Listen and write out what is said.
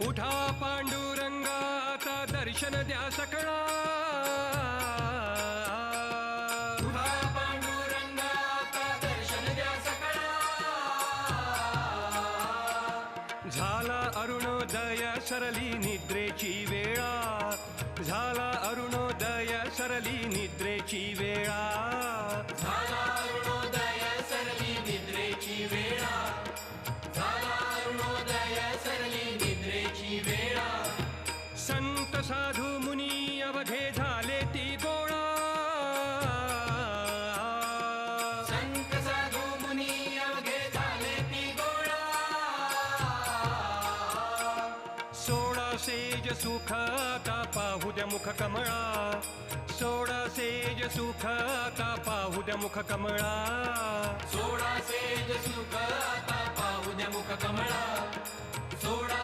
उठा पांडुरंगाचा दर्शन द्या सकळा दर्शन द्या सकळा झाला अरुणोदय सरली निद्रेची वेळा. झाला अरुणोदय सरली निद्रेची वेळा. सेज सुख का पाहू द्या मुख कमळा सोळा सेज सुख का पाहू द्या मुख कमळा